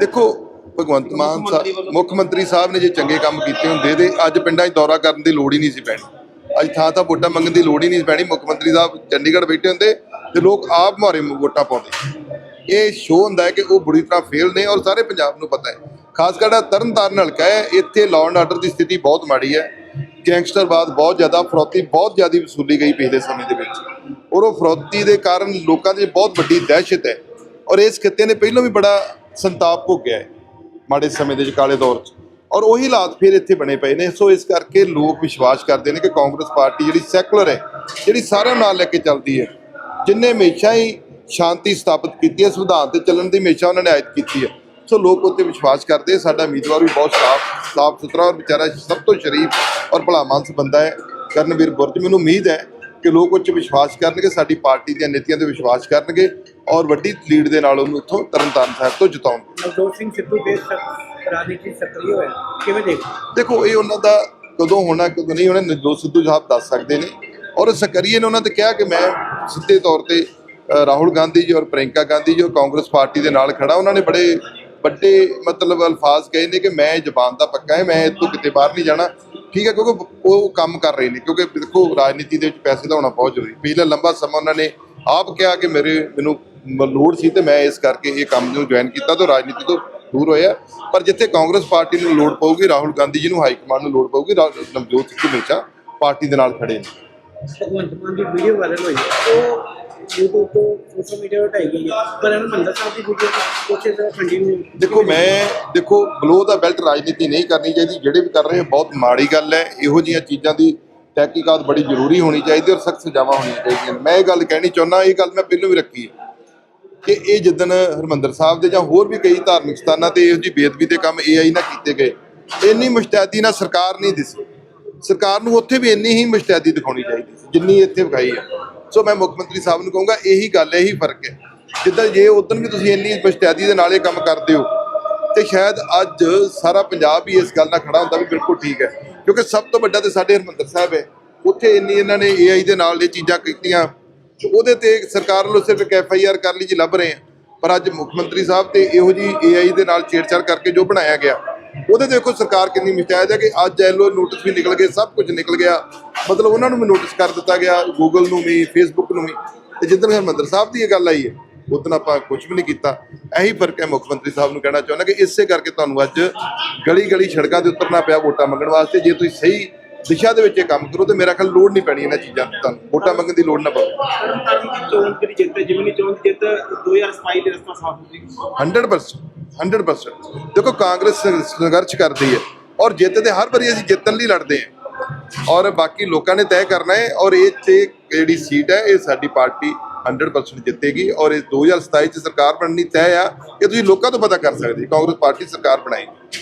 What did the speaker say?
ਦੇਖੋ ਭਗਵੰਤ ਮਾਨ ਸਾਹਿਬ ਮੁੱਖ ਮੰਤਰੀ ਸਾਹਿਬ ਨੇ ਜੇ ਚੰਗੇ ਕੰਮ ਕੀਤੇ ਹੁੰਦੇ ਤੇ ਅੱਜ ਪਿੰਡਾਂ 'ਚ ਦੌਰਾ ਕਰਨ ਦੀ ਲੋੜ ਹੀ ਨਹੀਂ ਸੀ ਪੈਣੀ। ਅੱਜ ਥਾਂ ਥਾਂ ਵੋਟਾਂ ਮੰਗਣ ਦੀ ਲੋੜ ਹੀ ਨਹੀਂ ਪੈਣੀ। ਮੁੱਖ ਮੰਤਰੀ ਸਾਹਿਬ ਚੰਡੀਗੜ੍ਹ ਬੈਠੇ ਹੁੰਦੇ ਤੇ ਲੋਕ ਆਪ ਮਾਰੇ ਵੋਟਾਂ ਪਾਉਂਦੇ। ਇਹ ਸ਼ੋਅ ਹੁੰਦਾ ਹੈ ਕਿ ਉਹ ਬੁਰੀ ਤਰ੍ਹਾਂ ਫੇਲ ਨੇ ਔਰ ਸਾਰੇ ਪੰਜਾਬ ਨੂੰ ਪਤਾ ਹੈ। ਖਾਸ ਕਰ ਤਰਨਤਾਰਨ ਹਲਕਾ ਹੈ ਇੱਥੇ ਲਾਅ ਐਂਡ ਆਰਡਰ ਦੀ ਸਥਿਤੀ ਬਹੁਤ ਮਾੜੀ ਹੈ। ਗੈਂਗਸਟਰਵਾਦ ਬਹੁਤ ਜ਼ਿਆਦਾ ਫਰੋਤੀ ਬਹੁਤ ਜ਼ਿਆਦਾ ਵਸੂਲੀ ਗਈ ਪਿਛਲੇ ਸਮੇਂ ਦੇ ਵਿੱਚ। ਔਰ ਉਹ ਫਰੋਤੀ ਦੇ ਕਾਰਨ ਲੋਕਾਂ ਦੇ ਬਹੁਤ ਵੱਡੀ ਦਹਿਸ਼ਤ ਹੈ। ਔਰ ਇਸ ਖਿੱਤੇ ਨੇ ਪਹਿਲਾਂ ਵੀ ਬੜਾ ਸੰਤਾਪ ਭੋਗਿਆ ਹੈ, ਮਾੜੇ ਸਮੇਂ ਦੇ ਵਿੱਚ, ਕਾਲੇ ਦੌਰ 'ਚ। ਔਰ ਉਹੀ ਹਾਲਾਤ ਫਿਰ ਇੱਥੇ ਬਣੇ ਪਏ ਨੇ। ਸੋ ਇਸ ਕਰਕੇ ਲੋਕ ਵਿਸ਼ਵਾਸ ਕਰਦੇ ਨੇ ਕਿ ਕਾਂਗਰਸ ਪਾਰਟੀ ਜਿਹੜੀ ਸੈਕੂਲਰ ਹੈ, ਜਿਹੜੀ ਸਾਰਿਆਂ ਨੂੰ ਨਾਲ ਲੈ ਕੇ ਚੱਲਦੀ ਹੈ ਜਿਨਨੇ ਹਮੇਸ਼ਾ ਹੀ ਸ਼ਾਂਤੀ ਸਥਾਪਿਤ ਕੀਤੀ ਹੈ, ਸੰਵਿਧਾਨ ਤੇ ਚੱਲਣ ਦੀ ਹਮੇਸ਼ਾ ਉਹਨਾਂ ਨੇ ਆਇਤ ਕੀਤੀ ਹੈ। ਸੋ ਲੋਕ ਉੱਤੇ ਵਿਸ਼ਵਾਸ ਕਰਦੇ ਸਾਡਾ ਉਮੀਦਵਾਰ ਵੀ ਬਹੁਤ ਸਾਫ਼ ਸਾਫ਼ ਸੁਥਰਾ ਔਰ ਵਿਚਾਰਾ ਸਭ ਤੋਂ ਸ਼ਰੀਫ ਔਰ ਭਲਾ ਮਾਨਸ ਬੰਦਾ ਹੈ, ਕਰਨਵੀਰ ਬੁਰਜ। ਮੈਨੂੰ ਉਮੀਦ ਹੈ ਕਿ ਲੋਕ ਉੱਚ ਵਿਸ਼ਵਾਸ ਕਰਨਗੇ, ਸਾਡੀ ਪਾਰਟੀ ਦੀਆਂ ਨੀਤੀਆਂ ਤੇ ਵਿਸ਼ਵਾਸ ਕਰਨਗੇ। ਔਰ ਵੱਡੀ ਲੀਡ ਦੇ ਨਾਲ ਉਹਨੂੰ ਇੱਥੋਂ ਤਰਨਤਾਰਨ ਸਾਹਿਬ ਤੋਂ ਜਿਤਾਉਣਗੇ ਨਵਜੋਤ ਸਿੰਘ ਸਿੱਧੂ ਦੇ ਰਾਜਨੀਤੀ ਸਕਰੀ ਹੋਇਆ ਕਿਵੇਂ ਦੇਖ ਦੇਖੋ ਇਹ ਉਹਨਾਂ ਦਾ ਕਦੋਂ ਹੋਣਾ ਕਦੋਂ ਨਹੀਂ ਹੋਣਾ ਨਜੋਤ ਸਿੱਧੂ ਸਾਹਿਬ ਦੱਸ ਸਕਦੇ ਨੇ। ਔਰ ਸਕਰੀਏ ਨੇ ਉਹਨਾਂ ਤੇ ਕਿਹਾ ਕਿ ਮੈਂ ਸਿੱਧੇ ਤੌਰ ਤੇ ਰਾਹੁਲ ਗਾਂਧੀ ਜੀ ਔਰ ਪ੍ਰਿੰਕਾ ਗਾਂਧੀ ਜੀ ਔਰ ਕਾਂਗਰਸ ਪਾਰਟੀ ਦੇ ਨਾਲ ਖੜਾ। ਉਹਨਾਂ ਨੇ ਬੜੇ ਵੱਡੇ ਮਤਲਬ ਅਲਫਾਜ਼ ਕਹੇ ਨੇ ਕਿ ਮੈਂ ਜ਼ਬਾਨ ਦਾ ਪੱਕਾ ਹੈ ਮੈਂ ਇੱਥੋਂ ਕਿਤੇ ਬਾਹਰ ਨਹੀਂ ਜਾਣਾ। ਠੀਕ ਹੈ ਕਿਉਂਕਿ ਉਹ ਕੰਮ ਕਰ ਰਹੇ ਨੇ ਕਿਉਂਕਿ ਦੇਖੋ ਰਾਜਨੀਤੀ ਦੇ ਵਿੱਚ ਪੈਸੇ ਦਾ ਹੋਣਾ ਬਹੁਤ ਜ਼ਰੂਰੀ। ਪਿਛਲੇ ਲੰਬਾ ਸਮਾਂ ਉਹਨਾਂ ਨੇ ਆਪ ਕਿਹਾ ਕਿ ਮੇਰੇ ਮੈਨੂੰ ਲੋੜ ਸੀ ਤੇ ਮੈਂ ਇਸ ਕਰਕੇ ਇਹ ਕੰਮ ਨੂੰ ਜੁਆਇਨ ਕੀਤਾ ਤੇ ਰਾਜਨੀਤੀ ਤੋਂ ਦੂਰ ਹੋਇਆ। ਪਰ ਜਿੱਥੇ ਕਾਂਗਰਸ ਪਾਰਟੀ ਨੂੰ ਲੋੜ ਪਊਗੀ ਰਾਹੁਲ ਗਾਂਧੀ ਜੀ ਨੂੰ ਹਾਈ ਕਮਾਂਡ ਨੂੰ ਲੋੜ ਪਊਗੀ ਨਵਜੋਤ ਸਿੰਘ ਹਮੇਸ਼ਾ ਪਾਰਟੀ ਦੇ ਨਾਲ ਖੜੇ ਨੇ। ਭਗਵੰਤ ਮਾਨ ਦੀ ਵੀਡੀਓ ਵਾਇਰਲ ਹੋਈ ਹੈ। ਉਹ YouTube ਤੋਂ ਸੋਸ਼ਲ ਮੀਡੀਆ ਹਟਾਈ ਗਈ ਹੈ। ਪਰ ਹਰਮੰਦਰ ਸਾਹਿਬ ਦੀ ਵੀਡੀਓ ਕੋਸ਼ਿਸ਼ ਤਰ੍ਹਾਂ ਕੰਟੀਨਿਊ ਦੇਖੋ ਮੈਂ ਦੇਖੋ ਬਲੋ ਦਾ ਬੈਲਟ ਰਾਜਨੀਤੀ ਨਹੀਂ ਕਰਨੀ ਚਾਹੀਦੀ। ਜਿਹੜੇ ਵੀ ਕਰ ਰਹੇ ਬਹੁਤ ਮਾੜੀ ਗੱਲ ਹੈ। ਇਹੋ ਜਿਹੀਆਂ ਚੀਜ਼ਾਂ ਦੀ ਤਹਿਕੀਕਾਤ ਬੜੀ ਜ਼ਰੂਰੀ ਹੋਣੀ ਚਾਹੀਦੀ ਔਰ ਸਖਤ ਸਜ਼ਾਵਾਂ ਹੋਣੀਆਂ ਚਾਹੀਦੀਆਂ। ਮੈਂ ਇਹ ਗੱਲ ਕਹਿਣੀ ਚਾਹੁੰਦਾ ਇਹ ਗੱਲ ਮੈਂ ਪਹਿਲਾਂ ਵੀ ਰੱਖੀ ਹੈ। ਕਿ ਇਹ ਜਿੱਦਣ ਹਰਮੰਦਰ ਸਾਹਿਬ ਦੇ ਜਾਂ ਹੋਰ ਵੀ ਕਈ ਧਾਰਮਿਕ ਸਥਾਨਾਂ ਤੇ ਇਹੋ ਜਿਹੀ ਬੇਅਦਬੀ ਦੇ ਕੰਮ ਏਆਈ ਨਾਲ ਕੀਤੇ ਗਏ, ਇੰਨੀ ਮੁਸ਼ਤੈਦੀ ਨਾਲ ਸਰਕਾਰ ਨਹੀਂ ਦਿਸੀ ਸਰਕਾਰ ਨੂੰ ਉੱਥੇ ਵੀ ਇੰਨੀ ਹੀ ਮੁਸ਼ਤੈਦੀ ਦਿਖਾਉਣੀ ਚਾਹੀਦੀ ਸੀ, ਜਿੰਨੀ ਇੱਥੇ ਵਿਖਾਈ ਹੈ। ਸੋ ਮੈਂ ਮੁੱਖ ਮੰਤਰੀ ਸਾਹਿਬ ਨੂੰ ਕਹੂੰਗਾ, ਇਹੀ ਗੱਲ ਹੈ, ਇਹੀ ਫ਼ਰਕ ਹੈ। ਜਿੱਦਾਂ ਜੇ ਉਦੋਂ ਵੀ ਤੁਸੀਂ ਇੰਨੀ ਮੁਸ਼ਤੈਦੀ ਦੇ ਨਾਲ ਇਹ ਕੰਮ ਕਰਦੇ ਹੋ, ਤੇ ਸ਼ਾਇਦ ਅੱਜ ਸਾਰਾ ਪੰਜਾਬ ਹੀ ਇਸ ਗੱਲ ਨਾਲ ਖੜਾ ਹੁੰਦਾ ਵੀ ਬਿਲਕੁਲ ਠੀਕ ਹੈ। ਕਿਉਂਕਿ ਸਭ ਤੋਂ ਵੱਡਾ ਤੇ ਸਾਡੇ ਹਰਮੰਦਰ ਸਾਹਿਬ ਹੈ। ਉੱਥੇ ਇੰਨੀ ਇਹਨਾਂ ਨੇ ਏਆਈ ਦੇ ਨਾਲ ਇਹ ਚੀਜ਼ਾਂ ਕੀਤੀਆਂ ਉਹਦੇ ਤੇ ਸਰਕਾਰ ਵੱਲੋਂ ਸਿਰਫ ਇੱਕ ਐਫ ਆਈ ਆਰ ਕਰ ਲਈ ਜੀ, ਲੱਭ ਰਹੇ ਆ। ਪਰ ਅੱਜ ਮੁੱਖ ਮੰਤਰੀ ਸਾਹਿਬ ਤੇ ਇਹੋ ਜੀ ਏਆਈ ਦੇ ਨਾਲ ਛੇੜਛਾੜ ਕਰਕੇ ਜੋ ਬਣਾਇਆ ਗਿਆ, ਉਹਦੇ ਤੇ ਦੇਖੋ ਸਰਕਾਰ ਕਿੰਨੀ ਮੁਸ਼ਤੈਦ ਹੈ ਕਿ ਅੱਜ ਐਲਓ ਨੋਟਿਸ ਵੀ ਨਿਕਲ ਗਏ, ਸਭ ਕੁਝ ਨਿਕਲ ਗਿਆ। ਮਤਲਬ ਉਹਨਾਂ ਨੂੰ ਵੀ ਨੋਟਿਸ ਕਰ ਦਿੱਤਾ ਗਿਆ ਗੂਗਲ ਨੂੰ ਵੀ ਫੇਸਬੁੱਕ ਨੂੰ ਵੀ। ਤੇ ਜਿੱਦਣ ਹਰਮੰਦਰ ਸਾਹਿਬ ਦੀ ਇਹ ਗੱਲ ਆਈ ਹੈ, ਉਦੋਂ ਆਪਾਂ ਕੁਝ ਵੀ ਨਹੀਂ ਕੀਤਾ। ਇਹੀ ਫ਼ਰਕ ਹੈ ਮੁੱਖ ਮੰਤਰੀ ਸਾਹਿਬ ਨੂੰ ਕਹਿਣਾ ਚਾਹੁੰਦਾ ਕਿ ਇਸੇ ਕਰਕੇ ਤੁਹਾਨੂੰ ਅੱਜ ਗਲੀ ਗਲੀ ਸੜਕਾਂ ਤੇ ਉਤਰਨਾ ਪਿਆ ਵੋਟਾਂ ਮੰਗਣ ਵਾਸਤੇ। ਜੇ ਤੁਸੀਂ ਸਹੀ ਦਿਸ਼ਾ ਦੇ ਵਿੱਚ ਇਹ ਕੰਮ ਕਰੋ ਤੇ ਮੇਰਾ ਖਿਆਲ ਲੋੜ ਨਹੀਂ ਪੈਣੀ ਇਹਨਾਂ ਚੀਜ਼ਾਂ ਦੀ ਤੁਹਾਨੂੰ ਵੋਟਾਂ ਮੰਗਣ ਦੀ ਲੋੜ ਨਾ ਪਵੇ। ਤਰਨਤਾਰਨ ਦੀ ਜਿੱਤ ਹੈ ਜਿਮਨੀ ਚੋਣ ਦੀ ਜਿੱਤ 2027 ਦੇ ਰਸਤਾ ਸਾਫ਼ ਹੋ ਜਾਏਗੀ 100% 100% ਦੇਖੋ ਕਾਂਗਰਸ ਸੰਘ- ਸੰਘਰਸ਼ ਕਰਦੀ ਹੈ ਔਰ ਜਿੱਤ ਦੇ ਹਰ ਵਾਰੀ ਅਸੀਂ ਜਿੱਤਣ ਲਈ ਲੜਦੇ ਹਾਂ। ਔਰ ਬਾਕੀ ਲੋਕਾਂ ਨੇ ਤੈਅ ਕਰਨਾ ਹੈ ਔਰ ਇਹ 'ਚ ਜਿਹੜੀ ਸੀਟ ਹੈ, ਇਹ ਸਾਡੀ ਪਾਰਟੀ 100% ਜਿੱਤੇਗੀ ਔਰ ਇਹ 2027 ਚ ਸਰਕਾਰ ਬਣਨੀ ਤੈਅ ਆ। ਇਹ ਤੁਸੀਂ ਲੋਕਾਂ ਤੋਂ ਪਤਾ ਕਰ ਸਕਦੇ ਕਾਂਗਰਸ ਪਾਰਟੀ ਸਰਕਾਰ ਬਣਾਏਗੀ।